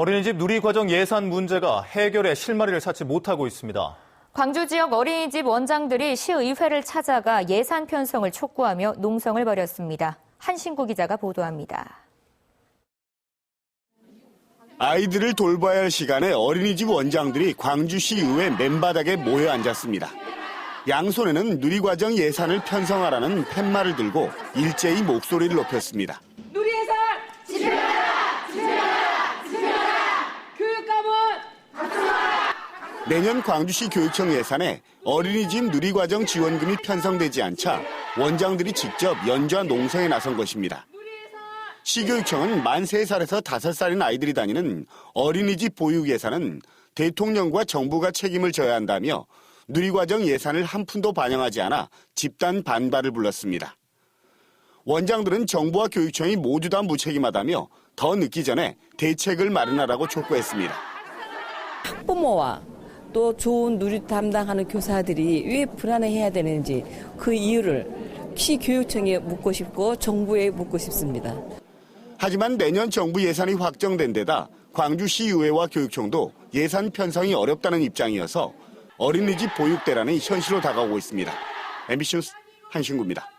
어린이집 누리과정 예산 문제가 해결의 실마리를 찾지 못하고 있습니다. 광주 지역 어린이집 원장들이 시의회를 찾아가 예산 편성을 촉구하며 농성을 벌였습니다. 한신구 기자가 보도합니다. 아이들을 돌봐야 할 시간에 어린이집 원장들이 광주시 의회 맨바닥에 모여 앉았습니다. 양손에는 누리과정 예산을 편성하라는 팻말을 들고 일제히 목소리를 높였습니다. 누리 예산 집행하라 집행하라 집행하라 교육감은 내년 광주시 교육청 예산에 어린이집 누리과정 지원금이 편성되지 않자 원장들이 직접 연좌 농성에 나선 것입니다. 시교육청은 만 3살에서 5살인 아이들이 다니는 어린이집 보육 예산은 대통령과 정부가 책임을 져야 한다며 누리과정 예산을 한 푼도 반영하지 않아 집단 반발을 불렀습니다. 원장들은 정부와 교육청이 모두 다 무책임하다며 더 늦기 전에 대책을 마련하라고 촉구했습니다. 학부모와 또 좋은 누리 담당하는 교사들이 왜 불안해해야 되는지 그 이유를 시 교육청에 묻고 싶고 정부에 묻고 싶습니다. 하지만 내년 정부 예산이 확정된 데다 광주시의회와 교육청도 예산 편성이 어렵다는 입장이어서 어린이집 보육 대란이 현실로 다가오고 있습니다. MBC 뉴스 한신구입니다.